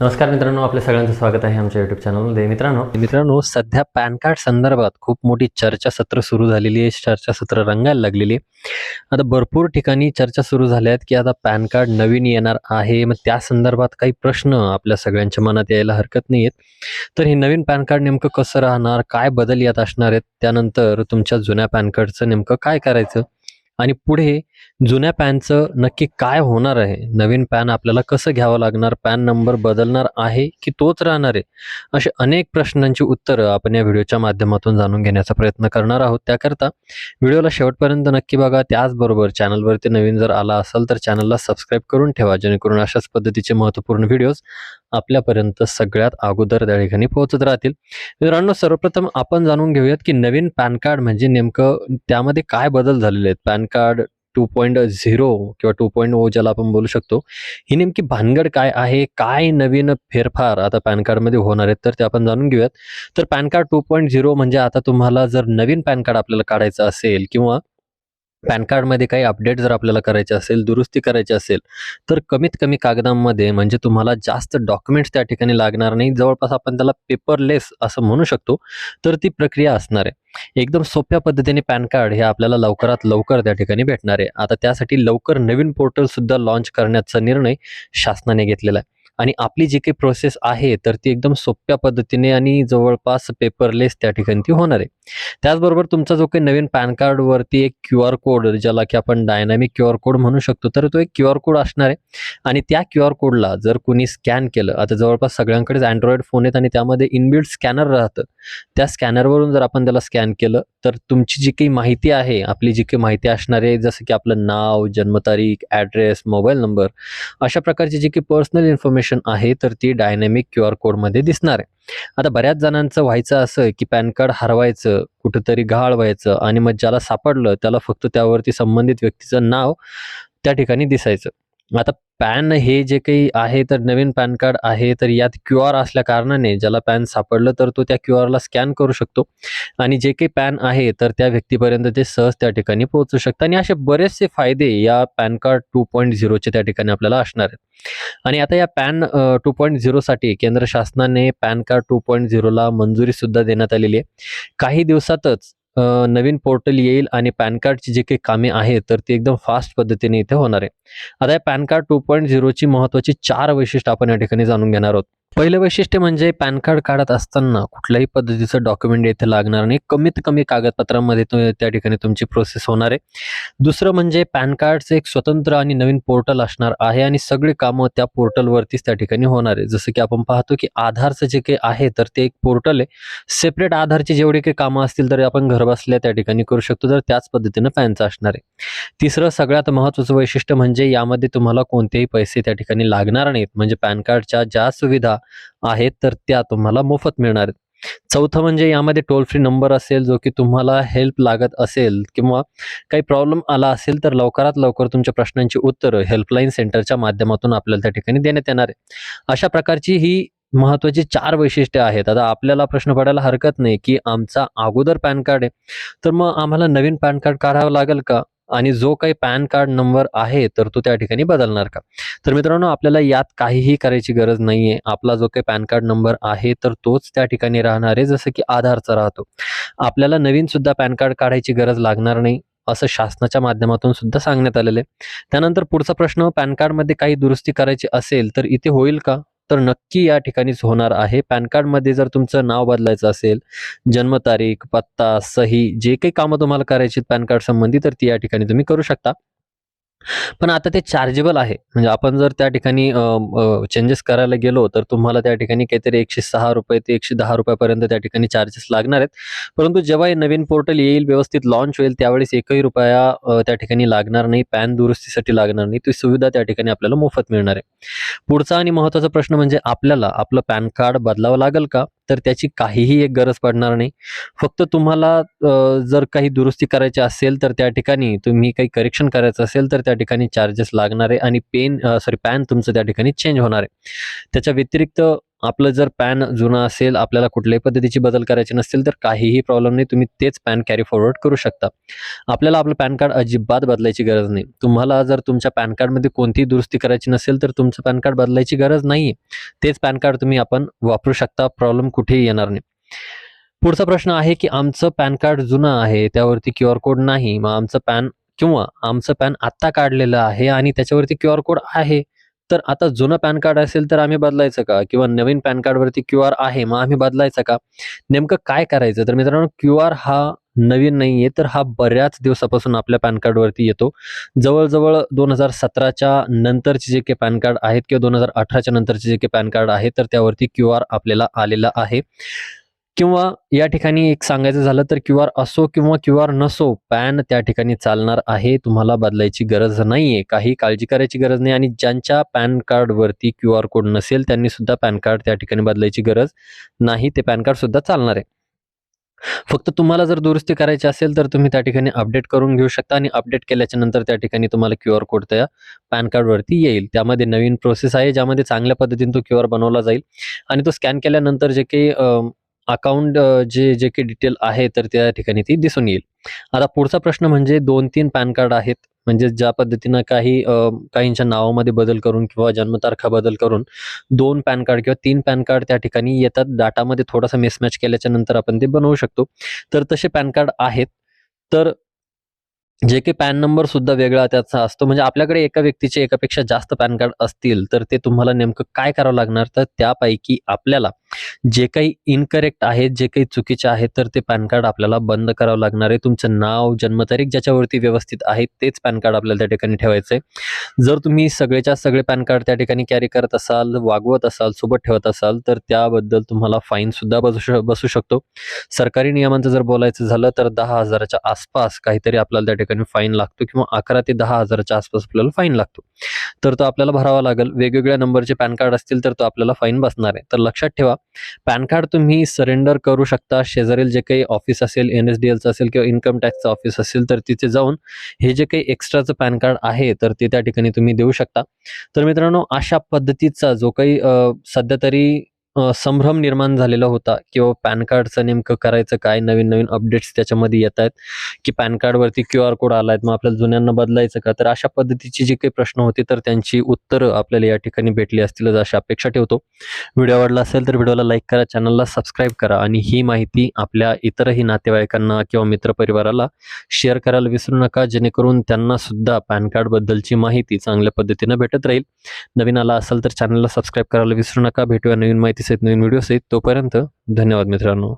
नमस्कार मित्रांनो आपल्या सगळ्यांचं स्वागत आहे आमच्या युट्यूब चॅनलमध्ये मित्रांनो मित्रांनो सध्या पॅन कार्ड संदर्भात खूप मोठी चर्चासत्र सुरू झालेली आहे. चर्चासत्र रंगायला लागलेली आहे. आता भरपूर ठिकाणी चर्चा सुरू झाल्या आहेत की आता पॅन कार्ड नवीन येणार आहे. मग त्या संदर्भात काही प्रश्न आपल्या सगळ्यांच्या मनात यायला हरकत नाही आहेत तर हे नवीन पॅन कार्ड नेमकं कसं राहणार काय बदल यात असणार आहेत? त्यानंतर तुमच्या जुन्या पॅन कार्डचं नेमकं काय करायचं? आणि पुढे जुन्या पॅनचं नक्की काय होणार आहे? नवीन पॅन आपल्याला कसं घ्यावं लागणार? पॅन नंबर बदलणार आहे की तोच राहणार आहे? असे अनेक प्रश्नांची उत्तरं आपण या व्हिडिओच्या माध्यमातून जाणून घेण्याचा प्रयत्न करणार आहोत. त्याकरता व्हिडिओला शेवटपर्यंत नक्की बघा. त्याचबरोबर चॅनलवरती नवीन जर आला असाल तर चॅनलला सबस्क्राईब करून ठेवा जेणेकरून अशाच पद्धतीचे महत्त्वपूर्ण व्हिडिओज आपल्यापर्यंत सगळ्यात अगोदर त्या ठिकाणी पोहोचत राहतील. मित्रांनो सर्वप्रथम आपण जाणून घेऊयात की नवीन पॅन कार्ड म्हणजे नेमकं त्यामध्ये काय बदल झालेले आहेत? PAN card two point zero किंवा टू पॉईंट ओ ज्याला आपण बोलू शकतो ही नेमकी भानगड काय आहे काय नवीन फेरफार आता पॅन कार्डमध्ये होणार आहेत तर ते आपण जाणून घेऊयात. तर PAN card two point zero म्हणजे आता तुम्हाला जर नवीन पॅन कार्ड आपल्याला काढायचं असेल किंवा पॅन कार्डमध्ये काही अपडेट जर आपल्याला करायचे असेल दुरुस्ती करायची असेल तर कमीत कमी कागदांमध्ये म्हणजे तुम्हाला जास्त डॉक्युमेंट्स त्या ठिकाणी लागणार नाही. जवळपास आपण त्याला पेपरलेस असं म्हणू शकतो तर ती प्रक्रिया असणार आहे. एकदम सोप्या पद्धतीने पॅन कार्ड हे आपल्याला लवकरात लवकर त्या ठिकाणी भेटणार आहे. आता त्यासाठी लवकर नवीन पोर्टल सुद्धा लॉन्च करण्याचा निर्णय शासनाने घेतलेला आहे. आणि आपली जी काही प्रोसेस आहे तर ती एकदम सोप्या पद्धतीने आणि जवळपास पेपरलेस त्या ठिकाणी ती होणार आहे. त्याचबरोबर तुमचा जो काही नवीन पॅन कार्डवरती एक क्यू आर कोड ज्याला की आपण डायनामिक क्यू आर कोड म्हणू शकतो तर तो एक क्यू आर कोड असणार आहे. आणि त्या क्यू आर कोडला जर कोणी स्कॅन केलं आता जवळपास सगळ्यांकडेच अँड्रॉइड फोन आहेत आणि त्यामध्ये इनबिल्ड स्कॅनर राहतं. त्या स्कॅनरवरून जर आपण त्याला स्कॅन केलं तर तुमची जी काही माहिती आहे आपली जी काही माहिती असणार आहे जसं की आपलं नाव जन्मतारीख ॲड्रेस मोबाईल नंबर अशा प्रकारची जी काही पर्सनल इन्फॉर्मेशन आहे तर ती डायनॅमिक क्यू आर कोडमध्ये दिसणार आहे. आता बऱ्याच जणांचं व्हायचं असं की पॅन कार्ड हरवायचं कुठंतरी गहाळ व्हायचं आणि मग ज्याला सापडलं त्याला फक्त त्यावरती संबंधित व्यक्तीचं नाव त्या ठिकाणी दिसायचं. आता पॅन हे जे काही आहे तर नवीन पॅन कार्ड आहे तर यात क्यू आर असल्या कारणाने ज्याला पॅन सापडलं तर तो त्या क्यू आरला स्कॅन करू शकतो. आणि जे काही पॅन आहे तर त्या व्यक्तीपर्यंत ते सहज त्या ठिकाणी पोहोचू शकतं. आणि असे बरेचसे फायदे या पॅन कार्ड टू पॉईंट झिरोचे त्या ठिकाणी आपल्याला असणार आहेत. आणि आता या पॅन टू पॉईंट झिरोसाठी केंद्र शासनाने पॅन कार्ड टू पॉईंट झिरोला मंजुरी सुद्धा देण्यात आलेली आहे. काही दिवसातच नवीन पोर्टल येईल आणि पॅन कार्डची जे काही कामे आहेत तर ती एकदम फास्ट पद्धतीने इथे होणार आहे. आता या पॅन कार्ड टू पॉईंट झिरोची महत्त्वाची चार वैशिष्ट्य आपण या ठिकाणी जाणून घेणार आहोत. पहिलं वैशिष्ट्य म्हणजे पॅन कार्ड काढत असताना कुठल्याही पद्धतीचं डॉक्युमेंट येथे लागणार नाही. कमीत कमी कागदपत्रांमध्ये त्या ठिकाणी तुमची प्रोसेस होणार आहे. दुसरं म्हणजे पॅन कार्डचं एक स्वतंत्र आणि नवीन पोर्टल असणार आहे आणि सगळी कामं त्या पोर्टलवरतीच त्या ठिकाणी होणार आहे. जसं की आपण पाहतो की आधारचं जे काही आहे तर ते एक पोर्टल आहे. सेपरेट आधारची जेवढी काही कामं असतील तर आपण घरबसल्या त्या ठिकाणी करू शकतो. तर त्याच पद्धतीनं पॅनचं असणार आहे. तिसरं सगळ्यात महत्त्वाचं वैशिष्ट्य म्हणजे यामध्ये तुम्हाला कोणतेही पैसे त्या ठिकाणी लागणार नाहीत. म्हणजे पॅन कार्डच्या ज्या सुविधा आहेत तर त्या तुम्हाला मोफत मिळणार आहेत. चौथं म्हणजे यामध्ये टोल फ्री नंबर असेल जो की तुम्हाला हेल्प लागत असेल किंवा काही प्रॉब्लेम आला असेल तर लवकरात लवकर तुमच्या प्रश्नांची उत्तरं हेल्पलाईन सेंटरच्या माध्यमातून आपल्याला त्या ठिकाणी देण्यात येणार आहे. अशा प्रकारची ही महत्वाची चार वैशिष्ट्ये आहेत. आता आपल्याला प्रश्न पडायला हरकत नाही की आमचा अगोदर पॅन कार्ड आहे. तर मग आम्हाला नवीन पॅन कार्ड काढावं लागेल का? आणि जो काही पॅन कार्ड नंबर आहे तर तो त्या ठिकाणी बदलणार का? तर मित्रांनो आपल्याला यात काहीही करायची गरज नाहीये. आपला जो काही पॅन कार्ड नंबर आहे तर तोच त्या ठिकाणी राहणार आहे जसं की आधारचा राहतो. आपल्याला नवीन सुद्धा पॅन कार्ड काढायची गरज लागणार नाही असं शासनाच्या माध्यमातून सुद्धा सांगण्यात आलेलं आहे. त्यानंतर पुढचा प्रश्न पॅन कार्डमध्ये काही दुरुस्ती करायची असेल तर इथे होईल का? तर नक्की या ठिकाणीच होणार आहे. पॅन कार्डमध्ये जर तुमचं नाव बदलायचं असेल जन्मतारीख पत्ता सही जे काही कामं तुम्हाला करायची पॅन कार्ड संबंधी तर ती या ठिकाणी तुम्ही करू शकता. पण आता ते चार्जेबल आहे. म्हणजे आपण जर त्या ठिकाणी चेंजेस करायला गेलो तर तुम्हाला त्या ठिकाणी काहीतरी एकशे सहा रुपये ते एकशे दहा रुपयापर्यंत त्या ठिकाणी चार्जेस लागणार आहेत. परंतु जेव्हा हे नवीन पोर्टल येईल व्यवस्थित लॉन्च होईल त्यावेळेस एकही रुपया त्या ठिकाणी लागणार नाही पॅन दुरुस्तीसाठी लागणार नाही. ती सुविधा त्या ठिकाणी आपल्याला मोफत मिळणार आहे. पुढचा आणि महत्त्वाचा प्रश्न म्हणजे आपल्याला आपलं पॅन कार्ड बदलावं लागेल का? तर त्याची काहीही एक गरज पडणार नाही. फक्त तुम्हाला जर काही दुरुस्ती करायची असेल तर त्या ठिकाणी तुम्ही काही करेक्शन करायचं असेल तर त्या ठिकाणी चार्जेस लागणार आहे आणि पेन सॉरी पॅन तुमचं त्या ठिकाणी चेंज होणार आहे. त्याच्या व्यतिरिक्त आपलं जर पॅन जुनं असेल आपल्याला कुठल्याही पद्धतीची बदल करायची नसतील तर काहीही प्रॉब्लेम नाही. तुम्ही तेच पॅन कॅरी फॉरवर्ड करू शकता. आपल्याला आपलं पॅन कार्ड अजिबात बदलायची गरज नाही. तुम्हाला जर तुमच्या पॅन कार्डमध्ये कोणतीही दुरुस्ती करायची नसेल तर तुमचं पॅन कार्ड बदलायची गरज नाही तेच पॅन कार्ड तुम्ही आपण वापरू शकता. प्रॉब्लेम कुठेही येणार नाही. पुढचा प्रश्न आहे की आमचं पॅन कार्ड जुनं आहे त्यावरती क्यू आर कोड नाही. मग आमचं पॅन किंवा आमचं पॅन आत्ता काढलेलं आहे आणि त्याच्यावरती क्यू आर कोड आहे. तर आता जुनं पॅन कार्ड असेल तर आम्ही बदलायचं का? किंवा नवीन पॅन कार्डवरती क्यू आर आहे मग आम्ही बदलायचं का? नेमकं काय करायचं? तर मित्रांनो क्यू आर हा नवीन नाही आहे तर हा बऱ्याच दिवसापासून आपल्या पॅन कार्डवरती येतो. जवळजवळ दोन हजार सतराच्या नंतरचे जे काही पॅन कार्ड आहेत किंवा दोन हजार अठराच्या नंतरचे जे काही पॅन कार्ड आहे तर त्यावरती क्यू आर आपल्याला आलेला आहे. किंवा या ठिकाणी एक सांगायचं झालं तर क्यू आर असो किंवा क्यू आर नसो पॅन त्या ठिकाणी चालणार आहे तुम्हाला बदलायची गरज नाही आहे काही काळजी करायची गरज नाही आणि ज्यांच्या पॅन कार्डवरती क्यू आर कोड नसेल त्यांनी सुद्धा पॅन कार्ड त्या ठिकाणी बदलायची गरज नाही. ते पॅन कार्ड सुद्धा चालणार आहे. फक्त तुम्हाला जर दुरुस्ती करायची असेल तर तुम्ही त्या ठिकाणी अपडेट करून घेऊ शकता आणि अपडेट केल्याच्यानंतर त्या ठिकाणी तुम्हाला क्यू आर कोड त्या पॅन कार्डवरती येईल. त्यामध्ये नवीन प्रोसेस आहे ज्यामध्ये चांगल्या पद्धतीने तो क्यू आर बनवला जाईल आणि तो स्कॅन केल्यानंतर जे काही अकाउंट जे जे काही डिटेल आहे तर त्या ठिकाणी ती दिसून येईल. आता पुढचा प्रश्न म्हणजे दोन तीन पॅन कार्ड आहेत. म्हणजे ज्या पद्धतीनं काही काहींच्या नावामध्ये बदल करून किंवा जन्मतारखा बदल करून दोन पॅन कार्ड किंवा तीन पॅन कार्ड त्या ठिकाणी येतात. डाटामध्ये थोडासा मिसमॅच केल्याच्यानंतर आपण ते बनवू शकतो. तर तसे पॅन कार्ड आहेत. तर जे काही पॅन नंबर सुद्धा वेगळा त्याचा असतो. म्हणजे आपल्याकडे एका व्यक्तीचे एकापेक्षा जास्त पॅन कार्ड असतील तर ते तुम्हाला नेमकं काय करावं लागणार? तर त्यापैकी आपल्याला जे काही इनकरेक्ट आहेत जे काही चुकीचे आहेत तर ते पॅन कार्ड आपल्याला बंद करावं लागणार आहे. तुमचं नाव जन्मतारीख ज्याच्यावरती व्यवस्थित आहे तेच पॅन कार्ड आपल्याला त्या ठिकाणी ठेवायचं आहे जर तुम्ही सगळेच्या सगळे पॅन कार्ड त्या ठिकाणी कॅरी करत असाल वागवत असाल सोबत ठेवत असाल तर त्याबद्दल तुम्हाला फाईन सुद्धा बसू श बसू शकतो. सरकारी नियमांचं जर बोलायचं झालं तर दहा हजाराच्या आसपास काहीतरी आपल्याला त्या ठिकाणी फाईन लागतो किंवा अकरा ते दहा हजाराच्या आसपास आपल्याला फाईन लागतो. तर तो आपल्याला भरावा लागेल. वेगवेगळ्या नंबरचे पॅन कार्ड असतील तर तो आपल्याला फाईन बसणार आहे. तर लक्षात ठेवा पॅन कार्ड तुम्ही सरेंडर करू शकता. शेजारील जे काही ऑफिस असेल एन एस डी एलचं असेल किंवा इन्कम टॅक्सचं ऑफिस असेल तर तिथे जाऊन हे जे काही एक्स्ट्राचं पॅन कार्ड आहे तर ते त्या ठिकाणी तुम्ही देऊ शकता. तर मित्रांनो अशा पद्धतीचा जो काही सध्या तरी संभ्रम निर्माण झालेला होता किंवा पॅन कार्डचं नेमकं करायचं काय? नवीन नवीन अपडेट्स त्याच्यामध्ये येत आहेत की पॅन कार्डवरती क्यू आर कोड आला मग आपल्याला जुन्यांना बदलायचं का? तर अशा पद्धतीची जी काही प्रश्न होते तर त्यांची उत्तरं आपल्याला या ठिकाणी भेटली असतील अशी अपेक्षा ठेवतो. व्हिडिओ आवडला असेल तर व्हिडिओला लाईक करा चॅनलला सबस्क्राईब करा आणि ही माहिती आपल्या इतरही नातेवाईकांना किंवा मित्रपरिवाराला शेअर करायला विसरू नका. जेणेकरून त्यांना सुद्धा पॅन कार्डबद्दलची माहिती चांगल्या पद्धतीनं भेटत राहील. नवीन आला असेल तर चॅनलला सबस्क्राईब करायला विसरू नका. भेटूया नवीन माहिती सहित नवीन व्हिडिओ सहित तोपर्यंत धन्यवाद मित्रांनो.